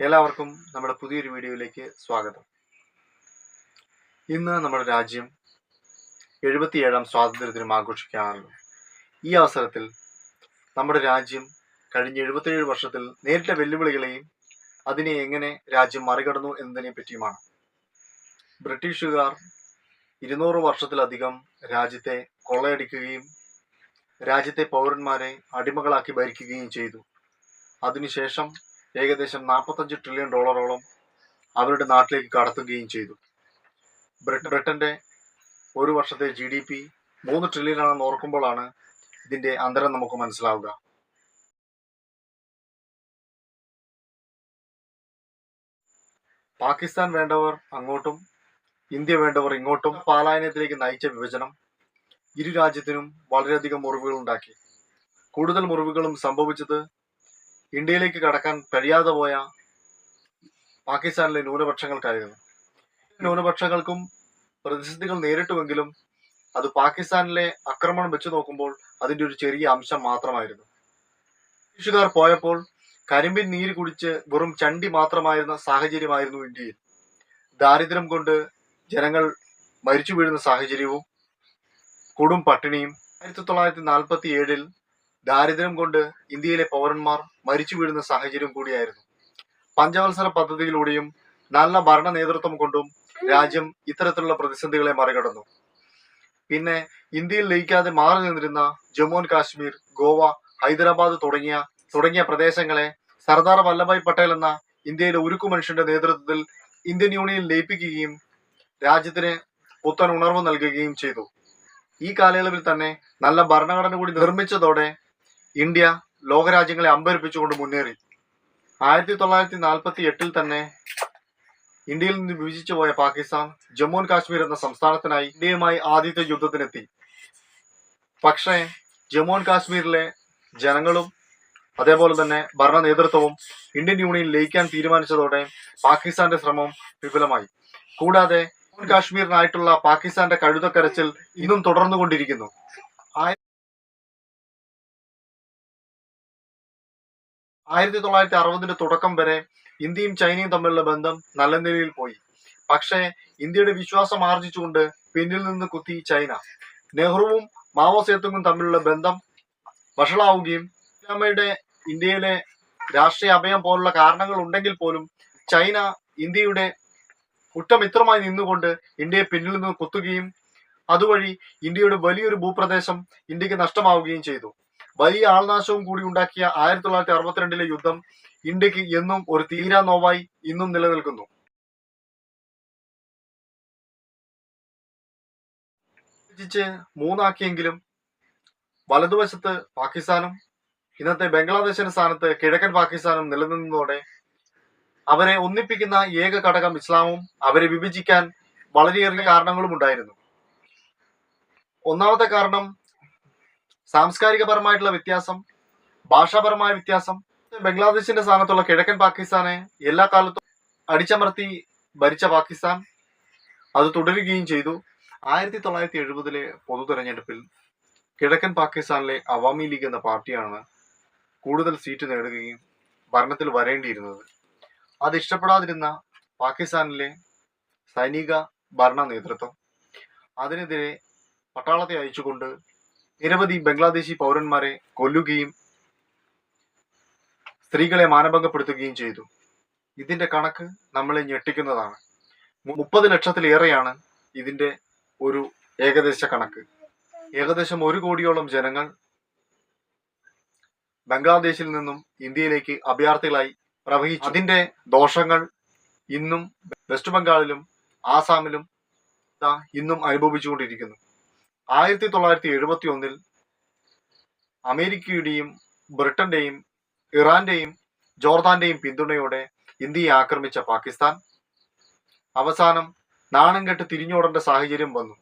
എല്ലാവർക്കും നമ്മുടെ പുതിയൊരു വീഡിയോയിലേക്ക് സ്വാഗതം. ഇന്ന് നമ്മുടെ രാജ്യം എഴുപത്തിയേഴാം സ്വാതന്ത്ര്യ ദിനം ആഘോഷിക്കാറുണ്ട് ഈ അവസരത്തിൽ നമ്മുടെ രാജ്യം കഴിഞ്ഞ എഴുപത്തിയേഴ് വർഷത്തിൽ നേരിട്ട വെല്ലുവിളികളെയും അതിനെ എങ്ങനെ രാജ്യം മറികടന്നു എന്നതിനെ പറ്റിയുമാണ്. ബ്രിട്ടീഷുകാർ ഇരുന്നൂറ് വർഷത്തിലധികം രാജ്യത്തെ കൊള്ളയടിക്കുകയും രാജ്യത്തെ പൗരന്മാരെ അടിമകളാക്കി ഭരിക്കുകയും ചെയ്തു. അതിനുശേഷം ഏകദേശം നാൽപ്പത്തഞ്ച് ട്രില്യൺ ഡോളറോളം അവരുടെ നാട്ടിലേക്ക് കടത്തുകയും ചെയ്തു. ബ്രിട്ട- ബ്രിട്ടന്റെ ഒരു വർഷത്തെ ജി ഡി പി മൂന്ന് ട്രില്യൺ ആണെന്ന് ഓർക്കുമ്പോഴാണ് ഇതിന്റെ അന്തരം നമുക്ക് മനസ്സിലാവുക. പാകിസ്ഥാൻ വേണ്ടവർ അങ്ങോട്ടും ഇന്ത്യ വേണ്ടവർ ഇങ്ങോട്ടും പാലായനത്തിലേക്ക് നയിച്ച വിഭജനം ഇരു രാജ്യത്തിനും വളരെയധികം മുറിവുകൾ ഉണ്ടാക്കി കൂടുതൽ മുറിവുകളും സംഭവിച്ചത് ഇന്ത്യയിലേക്ക് കടക്കാൻ കഴിയാതെ പോയ പാകിസ്ഥാനിലെ ന്യൂനപക്ഷങ്ങൾക്കായിരുന്നു. ന്യൂനപക്ഷങ്ങൾക്കും പ്രതിസന്ധികൾ നേരിട്ടുവെങ്കിലും അത് പാകിസ്ഥാനിലെ ആക്രമണം വെച്ച് നോക്കുമ്പോൾ അതിന്റെ ഒരു ചെറിയ അംശം മാത്രമായിരുന്നു. ബ്രിട്ടീഷുകാർ പോയപ്പോൾ കരിമ്പിൻ നീര് കുടിച്ച് വെറും ചണ്ടി മാത്രമായിരുന്ന സാഹചര്യമായിരുന്നു ഇന്ത്യയിൽ. ദാരിദ്ര്യം കൊണ്ട് ജനങ്ങൾ മരിച്ചു വീഴുന്ന സാഹചര്യവും കൊടും പട്ടിണിയും ആയിരത്തി തൊള്ളായിരത്തി നാൽപ്പത്തി ഏഴിൽ ദാരിദ്ര്യം കൊണ്ട് ഇന്ത്യയിലെ പൗരന്മാർ മരിച്ചു വീഴുന്ന സാഹചര്യം കൂടിയായിരുന്നു. പഞ്ചവത്സര പദ്ധതിയിലൂടെയും നല്ല ഭരണ നേതൃത്വം കൊണ്ടും രാജ്യം ഇത്തരത്തിലുള്ള പ്രതിസന്ധികളെ മറികടന്നു. പിന്നെ ഇന്ത്യയിൽ ലയിക്കാതെ മാറി നിന്നിരുന്ന ജമ്മു ആൻഡ് കാശ്മീർ ഗോവ ഹൈദരാബാദ് തുടങ്ങിയ തുടങ്ങിയ പ്രദേശങ്ങളെ സർദാർ വല്ലഭായ് പട്ടേൽ എന്ന ഇന്ത്യയിലെ ഉരുക്കു മനുഷ്യന്റെ നേതൃത്വത്തിൽ ഇന്ത്യൻ യൂണിയൻ ലയിപ്പിക്കുകയും രാജ്യത്തിന് പുത്തൻ ഉണർവ് നൽകുകയും ചെയ്തു. ഈ കാലയളവിൽ തന്നെ നല്ല ഭരണഘടന കൂടി നിർമ്മിച്ചതോടെ ഇന്ത്യ ലോകരാജ്യങ്ങളെ അമ്പരിപ്പിച്ചുകൊണ്ട് മുന്നേറി. ആയിരത്തി തൊള്ളായിരത്തി നാൽപ്പത്തി എട്ടിൽ തന്നെ ഇന്ത്യയിൽ നിന്ന് വിഭജിച്ചു പോയ പാകിസ്ഥാൻ ജമ്മു ആൻഡ് കാശ്മീർ എന്ന സംസ്ഥാനത്തിനായി ഇന്ത്യയുമായി ആദ്യത്തെ യുദ്ധത്തിനെത്തി. പക്ഷേ ജമ്മു ആൻഡ് കാശ്മീരിലെ ജനങ്ങളും അതേപോലെ തന്നെ ഭരണ നേതൃത്വവും ഇന്ത്യൻ യൂണിയൻ ലയിക്കാൻ തീരുമാനിച്ചതോടെ പാകിസ്ഥാന്റെ ശ്രമം വിപുലമായി. കൂടാതെ ജമ്മു കാശ്മീരിനായിട്ടുള്ള പാകിസ്ഥാന്റെ കഴുതക്കരച്ചിൽ ഇന്നും തുടർന്നുകൊണ്ടിരിക്കുന്നു. ആയിരത്തി തൊള്ളായിരത്തി അറുപതിന്റെ തുടക്കം വരെ ഇന്ത്യയും ചൈനയും തമ്മിലുള്ള ബന്ധം നല്ല നിലയിൽ പോയി. പക്ഷേ ഇന്ത്യയുടെ വിശ്വാസം ആർജിച്ചുകൊണ്ട് പിന്നിൽ നിന്ന് കുത്തി ചൈന. നെഹ്റുവും മാവോ സേത്തുങ്ങും തമ്മിലുള്ള ബന്ധം വഷളാവുകയും ഇസ്ലാമയുടെ ഇന്ത്യയിലെ രാഷ്ട്രീയ അഭയം പോലുള്ള കാരണങ്ങൾ ഉണ്ടെങ്കിൽ പോലും ചൈന ഇന്ത്യയുടെ ഉറ്റമിത്രമായി നിന്നുകൊണ്ട് ഇന്ത്യയെ പിന്നിൽ നിന്ന് കുത്തുകയും അതുവഴി ഇന്ത്യയുടെ വലിയൊരു ഭൂപ്രദേശം ഇന്ത്യയ്ക്ക് നഷ്ടമാവുകയും ചെയ്തു. വലിയ ആൾനാശവും കൂടി ഉണ്ടാക്കിയ ആയിരത്തി തൊള്ളായിരത്തി അറുപത്തിരണ്ടിലെ യുദ്ധം ഇന്ത്യയ്ക്ക് എന്നും ഒരു തീരാ നോവായി ഇന്നും നിലനിൽക്കുന്നു. മൂന്നാക്കിയെങ്കിലും വലതുവശത്ത് പാകിസ്ഥാനും ഇന്നത്തെ ബംഗ്ലാദേശിന്റെ സ്ഥാനത്ത് കിഴക്കൻ പാകിസ്ഥാനും നിലനിന്നതോടെ അവരെ ഒന്നിപ്പിക്കുന്ന ഏക ഘടകം ഇസ്ലാമും അവരെ വിഭജിക്കാൻ വളരെയേറെ കാരണങ്ങളും ഉണ്ടായിരുന്നു. ഒന്നാമത്തെ കാരണം സാംസ്കാരികപരമായിട്ടുള്ള വ്യത്യാസം ഭാഷാപരമായ വ്യത്യാസം ബംഗ്ലാദേശിന്റെ സ്ഥാനത്തുള്ള കിഴക്കൻ പാകിസ്ഥാനെ എല്ലാ കാലത്തും അടിച്ചമർത്തി ഭരിച്ച പാകിസ്ഥാൻ അത് തുടരുകയും ചെയ്തു. ആയിരത്തി തൊള്ളായിരത്തി എഴുപതിലെ പൊതു തെരഞ്ഞെടുപ്പിൽ കിഴക്കൻ പാകിസ്ഥാനിലെ അവാമി ലീഗ് എന്ന പാർട്ടിയാണ് കൂടുതൽ സീറ്റ് നേടുകയും ഭരണത്തിൽ വരേണ്ടിയിരുന്നത്. അത് ഇഷ്ടപ്പെടാതിരുന്ന പാകിസ്ഥാനിലെ സൈനിക ഭരണ നേതൃത്വം അതിനെതിരെ പട്ടാളത്തെ അയച്ചുകൊണ്ട് നിരവധി ബംഗ്ലാദേശി പൗരന്മാരെ കൊല്ലുകയും സ്ത്രീകളെ മാനഭംഗപ്പെടുത്തുകയും ചെയ്തു. ഇതിന്റെ കണക്ക് നമ്മളെ ഞെട്ടിക്കുന്നതാണ്. മുപ്പത് ലക്ഷത്തിലേറെയാണ് ഇതിന്റെ ഒരു ഏകദേശ കണക്ക്. ഏകദേശം ഒരു കോടിയോളം ജനങ്ങൾ ബംഗ്ലാദേശിൽ നിന്നും ഇന്ത്യയിലേക്ക് അഭയാർത്ഥികളായി പ്രവഹിച്ചു. അതിന്റെ ദോഷങ്ങൾ ഇന്നും വെസ്റ്റ് ബംഗാളിലും ആസാമിലും ഇന്നും അനുഭവിച്ചുകൊണ്ടിരിക്കുന്നു. ആയിരത്തി തൊള്ളായിരത്തി എഴുപത്തി ഒന്നിൽ അമേരിക്കയുടെയും ബ്രിട്ടന്റെയും ഇറാന്റെയും ജോർദാന്റെയും പിന്തുണയോടെ ഇന്ത്യയെ ആക്രമിച്ച പാകിസ്ഥാൻ. അവസാനം നാണം കെട്ട് തിരിഞ്ഞോടേണ്ട സാഹചര്യം വന്നു.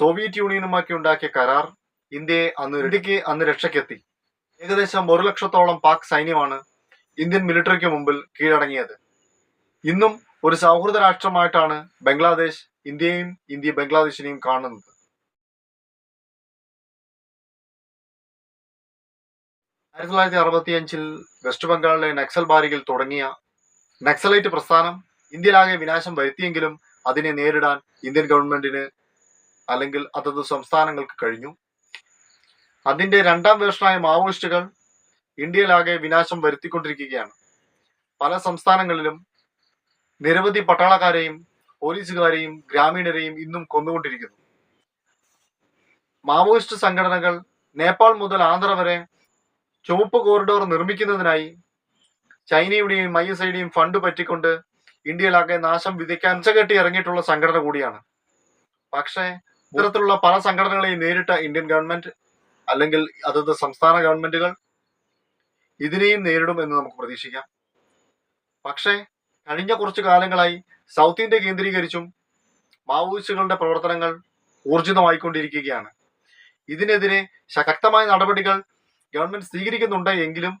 സോവിയറ്റ് യൂണിയനുമാക്കി ഉണ്ടാക്കിയ കരാർ ഇന്ത്യയെ അന്ന് ഇടുക്കി അന്ന് രക്ഷയ്ക്കെത്തി. ഏകദേശം ഒരു ലക്ഷത്തോളം പാക് സൈന്യമാണ് ഇന്ത്യൻ മിലിറ്ററിക്ക് മുമ്പിൽ കീഴടങ്ങിയത്. ഇന്നും ഒരു സൗഹൃദ രാഷ്ട്രമായിട്ടാണ് ബംഗ്ലാദേശ് ഇന്ത്യയും ഇന്ത്യ ബംഗ്ലാദേശിനെയും കാണുന്നത്. ആയിരത്തി തൊള്ളായിരത്തി അറുപത്തി അഞ്ചിൽ വെസ്റ്റ് ബംഗാളിലെ നക്സൽ ബാരികൾ തുടങ്ങിയ നക്സലൈറ്റ് പ്രസ്ഥാനം ഇന്ത്യയിലാകെ വിനാശം വരുത്തിയെങ്കിലും അതിനെ നേരിടാൻ ഇന്ത്യൻ ഗവൺമെന്റിന് അല്ലെങ്കിൽ അതത് സംസ്ഥാനങ്ങൾക്ക് കഴിഞ്ഞു. അതിന്റെ രണ്ടാം വേർഷനായ മാവോയിസ്റ്റുകൾ ഇന്ത്യയിലാകെ വിനാശം വരുത്തിക്കൊണ്ടിരിക്കുകയാണ്. പല സംസ്ഥാനങ്ങളിലും നിരവധി പട്ടാളക്കാരെയും പോലീസുകാരെയും ഗ്രാമീണരെയും ഇന്നും കൊന്നുകൊണ്ടിരിക്കുന്നു. മാവോയിസ്റ്റ് സംഘടനകൾ നേപ്പാൾ മുതൽ ആന്ധ്ര വരെ ചുവപ്പ് കോറിഡോർ നിർമ്മിക്കുന്നതിനായി ചൈനയുടെയും ഐ എസ് ഐയുടെയും ഫണ്ട് പറ്റിക്കൊണ്ട് ഇന്ത്യയിലാകെ നാശം വിതയ്ക്കാൻ ഉച്ചകെട്ടി ഇറങ്ങിയിട്ടുള്ള സംഘടന കൂടിയാണ്. പക്ഷേ ഇത്തരത്തിലുള്ള പല സംഘടനകളെയും നേരിട്ട ഇന്ത്യൻ ഗവൺമെന്റ് അല്ലെങ്കിൽ അതത് സംസ്ഥാന ഗവൺമെന്റുകൾ ഇതിനെയും നേരിടും എന്ന് നമുക്ക് പ്രതീക്ഷിക്കാം. പക്ഷേ കഴിഞ്ഞ കുറച്ചു കാലങ്ങളായി സൗത്ത് ഇന്ത്യ കേന്ദ്രീകരിച്ചും മാവോയിസ്റ്റുകളുടെ പ്രവർത്തനങ്ങൾ ഊർജിതമായിക്കൊണ്ടിരിക്കുകയാണ്. ഇതിനെതിരെ ശക്തമായ നടപടികൾ ഗവൺമെന്റ് സ്വീകരിക്കുന്നുണ്ട് എങ്കിലും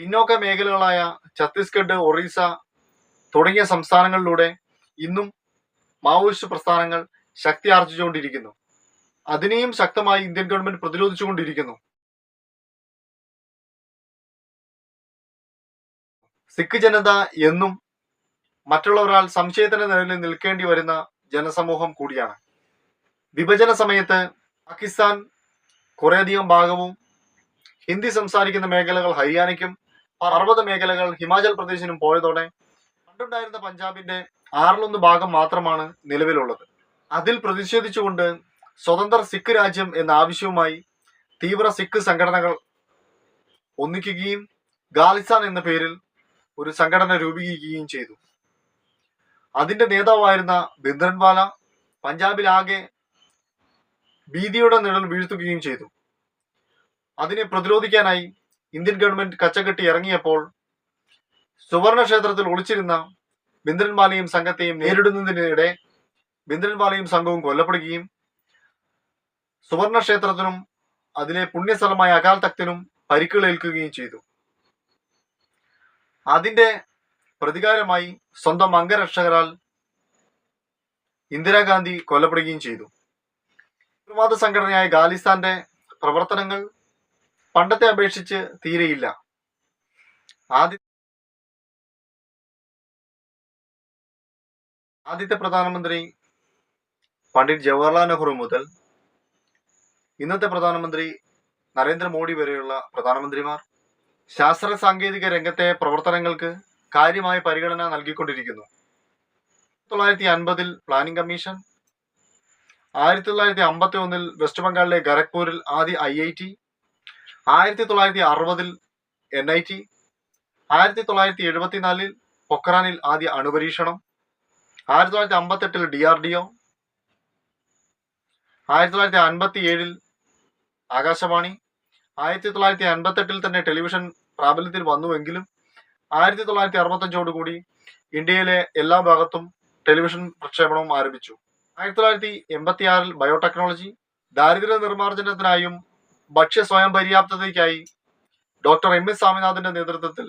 പിന്നോക്ക മേഖലകളായ ഛത്തീസ്ഗഡ് ഒറീസ തുടങ്ങിയ സംസ്ഥാനങ്ങളിലൂടെ ഇന്നും മാവോയിസ്റ്റ് പ്രസ്ഥാനങ്ങൾ ശക്തി ആർജിച്ചുകൊണ്ടിരിക്കുന്നു. അതിനെയും ശക്തമായി ഇന്ത്യൻ ഗവൺമെന്റ് പ്രതിരോധിച്ചുകൊണ്ടിരിക്കുന്നു. സിഖ് ജനത എന്നും മറ്റുള്ളവരാൽ സംശയത്തിന്റെ നിഴലിൽ നിൽക്കേണ്ടി വരുന്ന ജനസമൂഹം കൂടിയാണ്. വിഭജന സമയത്ത് പാകിസ്ഥാൻ കുറേയധികം ഭാഗവും ഹിന്ദി സംസാരിക്കുന്ന മേഖലകൾ ഹരിയാനയ്ക്കും പർവത മേഖലകൾ ഹിമാചൽ പ്രദേശിനും പോയതോടെ പണ്ടുണ്ടായിരുന്ന പഞ്ചാബിന്റെ ആറിലൊന്ന് ഭാഗം മാത്രമാണ് നിലവിലുള്ളത്. അതിൽ പ്രതിഷേധിച്ചുകൊണ്ട് സ്വതന്ത്ര സിഖ് രാജ്യം എന്ന ആവശ്യവുമായി തീവ്ര സിഖ് സംഘടനകൾ ഒന്നിക്കുകയും ഖാലിസ്ഥാൻ എന്ന പേരിൽ ഒരു സംഘടന രൂപീകരിക്കുകയും ചെയ്തു. അതിന്റെ നേതാവായിരുന്ന ബിന്ദ്രൻവാല പഞ്ചാബിലാകെ ഭീതിയുടെ നിഴൽ വീഴ്ത്തുകയും ചെയ്തു. അതിനെ പ്രതിരോധിക്കാനായി ഇന്ത്യൻ ഗവൺമെന്റ് കച്ചകെട്ടി ഇറങ്ങിയപ്പോൾ സുവർണ ക്ഷേത്രത്തിൽ ഒളിച്ചിരുന്ന ബിന്ദ്രൻവാലയും സംഘത്തെയും നേരിടുന്നതിനിടെ ബിന്ദ്രൻവാലയും സംഘവും കൊല്ലപ്പെടുകയും സുവർണ ക്ഷേത്രത്തിനും അതിലെ പുണ്യസ്ഥലമായ അകാൽ തക്തിനും പരിക്കുകളേൽക്കുകയും ചെയ്തു. അതിന്റെ പ്രതികാരമായി സ്വന്തം അംഗരക്ഷകരാൽ ഇന്ദിരാഗാന്ധി കൊല്ലപ്പെടുകയും ചെയ്തു. തീവ്രവാദ സംഘടനയായ ഖാലിസ്ഥാന്റെ പ്രവർത്തനങ്ങൾ പണ്ടത്തെ അപേക്ഷിച്ച് തീരെയില്ല. ആദ്യ ആദ്യത്തെ പ്രധാനമന്ത്രി പണ്ഡിറ്റ് ജവഹർലാൽ നെഹ്റു മുതൽ ഇന്നത്തെ പ്രധാനമന്ത്രി നരേന്ദ്രമോദി വരെയുള്ള പ്രധാനമന്ത്രിമാർ ശാസ്ത്ര സാങ്കേതിക രംഗത്തെ പ്രവർത്തനങ്ങൾക്ക് കാര്യമായ പരിഗണന നൽകിക്കൊണ്ടിരിക്കുന്നു. തൊള്ളായിരത്തി അൻപതിൽ പ്ലാനിംഗ് കമ്മീഷൻ ആയിരത്തി തൊള്ളായിരത്തി അമ്പത്തി ഒന്നിൽ വെസ്റ്റ് ബംഗാളിലെ ഖരഗ്പൂരിൽ ആദ്യ ഐ ഐ ടി ആയിരത്തി തൊള്ളായിരത്തി അറുപതിൽ എൻ ഐ ടി ആയിരത്തി തൊള്ളായിരത്തി എഴുപത്തിനാലിൽ പൊക്രാനിൽ ആദ്യ അണുപരീക്ഷണം ആയിരത്തി തൊള്ളായിരത്തി അമ്പത്തെട്ടിൽ ഡി ആർ ഡി ഒ ആയിരത്തി തൊള്ളായിരത്തി അൻപത്തി ഏഴിൽ ആകാശവാണി ആയിരത്തി തൊള്ളായിരത്തി അൻപത്തെട്ടിൽ തന്നെ ടെലിവിഷൻ പ്രാബല്യത്തിൽ വന്നുവെങ്കിലും ആയിരത്തി തൊള്ളായിരത്തി അറുപത്തഞ്ചോടുകൂടി ഇന്ത്യയിലെ എല്ലാ ഭാഗത്തും ടെലിവിഷൻ പ്രക്ഷേപണവും ആരംഭിച്ചു. ആയിരത്തി തൊള്ളായിരത്തി എൺപത്തി ആറിൽ ബയോടെക്നോളജി ദാരിദ്ര്യ നിർമ്മാർജനത്തിനായും ഭക്ഷ്യ സ്വയം പര്യാപ്തതയ്ക്കായി ഡോക്ടർ എം എസ് സ്വാമിനാഥന്റെ നേതൃത്വത്തിൽ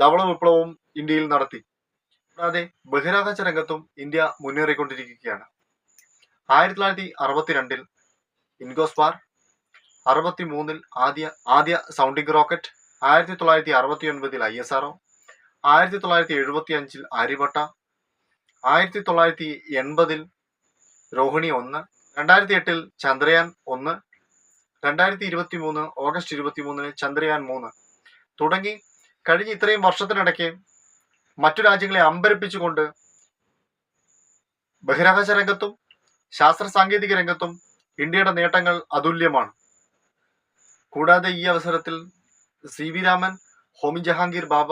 ധവള വിപ്ലവവും ഇന്ത്യയിൽ നടത്തി. കൂടാതെ ബഹിരാകാശ രംഗത്തും ഇന്ത്യ മുന്നേറിക്കൊണ്ടിരിക്കുകയാണ്. ആയിരത്തി തൊള്ളായിരത്തി അറുപത്തിരണ്ടിൽ ഇൻഗോസ്പാർ അറുപത്തി മൂന്നിൽ ആദ്യ ആദ്യ സൗണ്ടിംഗ് റോക്കറ്റ് ആയിരത്തി തൊള്ളായിരത്തി അറുപത്തി ഒൻപതിൽ ഐ എസ് ആർഒ ആയിരത്തി തൊള്ളായിരത്തി എഴുപത്തി അഞ്ചിൽ ആര്യഭട്ട ആയിരത്തി തൊള്ളായിരത്തി എൺപതിൽ രോഹിണി ഒന്ന് രണ്ടായിരത്തി എട്ടിൽ ചന്ദ്രയാൻ ഒന്ന് രണ്ടായിരത്തി ഇരുപത്തി മൂന്ന് ഓഗസ്റ്റ് ഇരുപത്തി മൂന്നിന് ചന്ദ്രയാൻ മൂന്ന്. തുടങ്ങി കഴിഞ്ഞ ഇത്രയും വർഷത്തിനിടയ്ക്ക് മറ്റു രാജ്യങ്ങളെ അമ്പരപ്പിച്ചുകൊണ്ട് ബഹിരാകാശ രംഗത്തും ശാസ്ത്ര സാങ്കേതിക രംഗത്തും ഇന്ത്യയുടെ നേട്ടങ്ങൾ അതുല്യമാണ്. കൂടാതെ ഈ അവസരത്തിൽ C V Raman Homi Jehangir Bhabha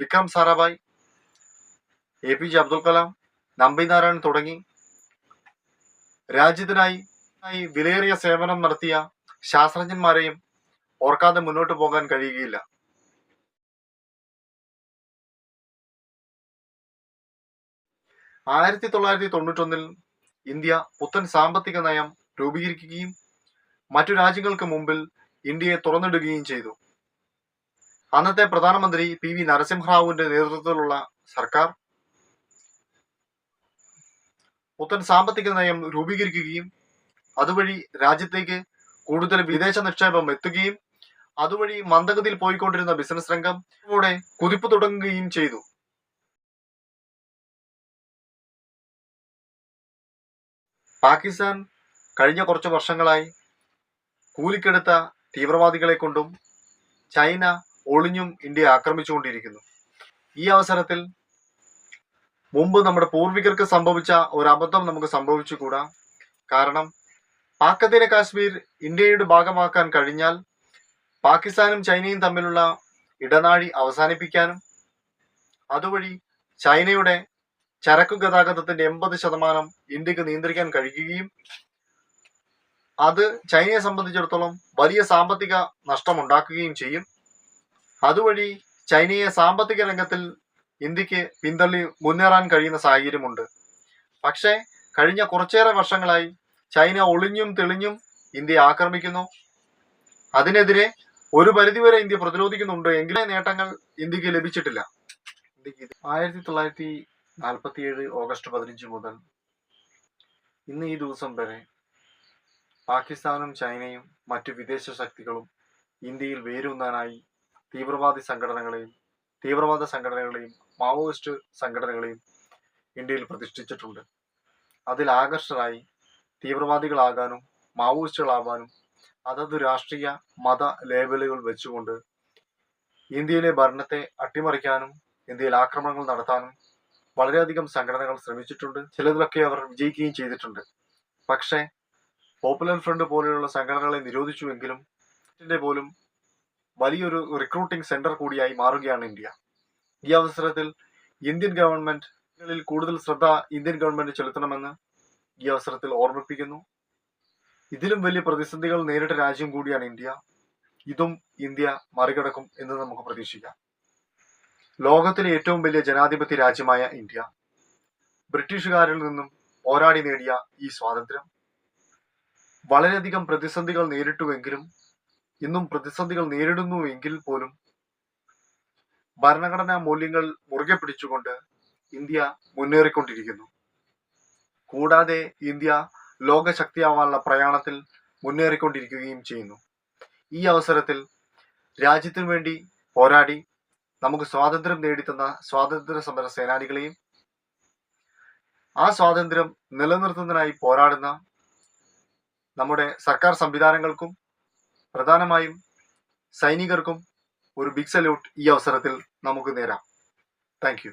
Vikram Sarabhai A P J Abdul Kalam Nambi Narayanan തുടങ്ങി രാജ്യത്തിനായി വിലയേറിയ സേവനം നടത്തിയ ശാസ്ത്രജ്ഞന്മാരെയും ഓർക്കാതെ മുന്നോട്ട് പോകാൻ കഴിയുകയില്ല. ആയിരത്തി തൊള്ളായിരത്തി തൊണ്ണൂറ്റൊന്നിൽ ഇന്ത്യ പുത്തൻ സാമ്പത്തിക നയം രൂപീകരിക്കുകയും മറ്റു രാജ്യങ്ങൾക്ക് മുമ്പിൽ ഇന്ത്യയെ തുറന്നിടുകയും ചെയ്തു. അന്നത്തെ പ്രധാനമന്ത്രി പി വി നരസിംഹറാവുവിന്റെ നേതൃത്വത്തിലുള്ള സർക്കാർ പുത്തൻ സാമ്പത്തിക നയം രൂപീകരിക്കുകയും അതുവഴി രാജ്യത്തേക്ക് കൂടുതൽ വിദേശ നിക്ഷേപം എത്തുകയും അതുവഴി മന്ദഗതിയിൽ പോയിക്കൊണ്ടിരുന്ന ബിസിനസ് രംഗം കൂടെ കുതിപ്പ് തുടങ്ങുകയും ചെയ്തു. പാകിസ്ഥാൻ കഴിഞ്ഞ കുറച്ച് വർഷങ്ങളായി കൂലിക്കെടുത്ത തീവ്രവാദികളെ കൊണ്ടും ചൈന ഒളിഞ്ഞും ഇന്ത്യയെ ആക്രമിച്ചുകൊണ്ടിരിക്കുന്നു. ഈ അവസരത്തിൽ മുമ്പ് നമ്മുടെ പൂർവികർക്ക് സംഭവിച്ച ഒരു അബദ്ധം നമുക്ക് സംഭവിച്ചുകൂടാ. കാരണം പാക്കത്തിന് കാശ്മീർ ഇന്ത്യയുടെ ഭാഗമാക്കാൻ കഴിഞ്ഞാൽ പാകിസ്ഥാനും ചൈനയും തമ്മിലുള്ള ഇടനാഴി അവസാനിപ്പിക്കാനും അതുവഴി ചൈനയുടെ ചരക്കു ഗതാഗതത്തിന്റെ എൺപത് ശതമാനം ഇന്ത്യയ്ക്ക് നിയന്ത്രിക്കാൻ കഴിയുകയും അത് ചൈനയെ സംബന്ധിച്ചിടത്തോളം വലിയ സാമ്പത്തിക നഷ്ടമുണ്ടാക്കുകയും ചെയ്യും. അതുവഴി ചൈനയെ സാമ്പത്തിക രംഗത്തിൽ ഇന്ത്യയ്ക്ക് പിന്തള്ളി മുന്നേറാൻ കഴിയുന്ന സാഹചര്യമുണ്ട്. പക്ഷേ കഴിഞ്ഞ കുറച്ചേറെ വർഷങ്ങളായി ചൈന ഒളിഞ്ഞും തെളിഞ്ഞും ഇന്ത്യ ആക്രമിക്കുന്നു. അതിനെതിരെ ഒരു പരിധിവരെ ഇന്ത്യ പ്രതിരോധിക്കുന്നുണ്ട് എങ്കിലേ നേട്ടങ്ങൾ ഇന്ത്യയ്ക്ക് ലഭിച്ചിട്ടില്ല. ഇന്ത്യയ്ക്ക് ആയിരത്തി തൊള്ളായിരത്തി നാൽപ്പത്തിയേഴ് ഓഗസ്റ്റ് പതിനഞ്ച് മുതൽ ഇന്ന് ഈ ദിവസം വരെ പാകിസ്ഥാനും ചൈനയും മറ്റു വിദേശ ശക്തികളും ഇന്ത്യയിൽ വേരൂന്നാനായി തീവ്രവാദി സംഘടനകളെയും തീവ്രവാദ സംഘടനകളെയും മാവോയിസ്റ്റ് സംഘടനകളെയും ഇന്ത്യയിൽ പ്രതിഷ്ഠിച്ചിട്ടുണ്ട്. അതിൽ ആകർഷകരായി തീവ്രവാദികളാകാനും മാവോയിസ്റ്റുകളാവാനും അതത് രാഷ്ട്രീയ മത ലേബലുകൾ വെച്ചുകൊണ്ട് ഇന്ത്യയിലെ ഭരണത്തെ അട്ടിമറിക്കാനും ഇന്ത്യയിൽ ആക്രമണങ്ങൾ നടത്താനും വളരെയധികം സംഘടനകൾ ശ്രമിച്ചിട്ടുണ്ട്. ചിലതിലൊക്കെ അവർ വിജയിക്കുകയും ചെയ്തിട്ടുണ്ട്. പക്ഷേ പോപ്പുലർ ഫ്രണ്ട് പോലെയുള്ള സംഘടനകളെ നിരോധിച്ചുവെങ്കിലും പോലും വലിയൊരു റിക്രൂട്ടിംഗ് സെന്റർ കൂടിയായി മാറുകയാണ് ഇന്ത്യ. ഈ അവസരത്തിൽ ഇന്ത്യൻ ഗവൺമെന്റിൽ കൂടുതൽ ശ്രദ്ധ ഇന്ത്യൻ ഗവൺമെന്റ് ചെലുത്തണമെന്ന് ഈ അവസരത്തിൽ ഓർമ്മിപ്പിക്കുന്നു. ഇതിലും വലിയ പ്രതിസന്ധികൾ നേരിട്ട രാജ്യം കൂടിയാണ് ഇന്ത്യ. ഇതും ഇന്ത്യ മറികടക്കും എന്ന് നമുക്ക് പ്രതീക്ഷിക്കാം. ലോകത്തിലെ ഏറ്റവും വലിയ ജനാധിപത്യ രാജ്യമായ ഇന്ത്യ. ബ്രിട്ടീഷുകാരിൽ നിന്നും പോരാടി നേടിയ ഈ സ്വാതന്ത്ര്യം. വളരെയധികം പ്രതിസന്ധികൾ നേരിട്ടുവെങ്കിലും ഇന്നും പ്രതിസന്ധികൾ നേരിടുന്നു എങ്കിൽ പോലും ഭരണഘടനാ മൂല്യങ്ങൾ മുറുകെ പിടിച്ചുകൊണ്ട് ഇന്ത്യ മുന്നേറിക്കൊണ്ടിരിക്കുന്നു. കൂടാതെ ഇന്ത്യ ലോകശക്തിയാവാനുള്ള പ്രയാണത്തിൽ മുന്നേറിക്കൊണ്ടിരിക്കുകയും ചെയ്യുന്നു. ഈ അവസരത്തിൽ രാജ്യത്തിനു വേണ്ടി പോരാടി നമുക്ക് സ്വാതന്ത്ര്യം നേടിത്തന്ന സ്വാതന്ത്ര്യ സമര സേനാനികളെയും ആ സ്വാതന്ത്ര്യം നിലനിർത്തുന്നതിനായി പോരാടുന്ന നമ്മുടെ സർക്കാർ സംവിധാനങ്ങൾക്കും പ്രധാനമായും സൈനികർക്കും ഒരു ബിഗ് സല്യൂട്ട് ഈ അവസരത്തിൽ നമുക്ക് നേരാം. താങ്ക്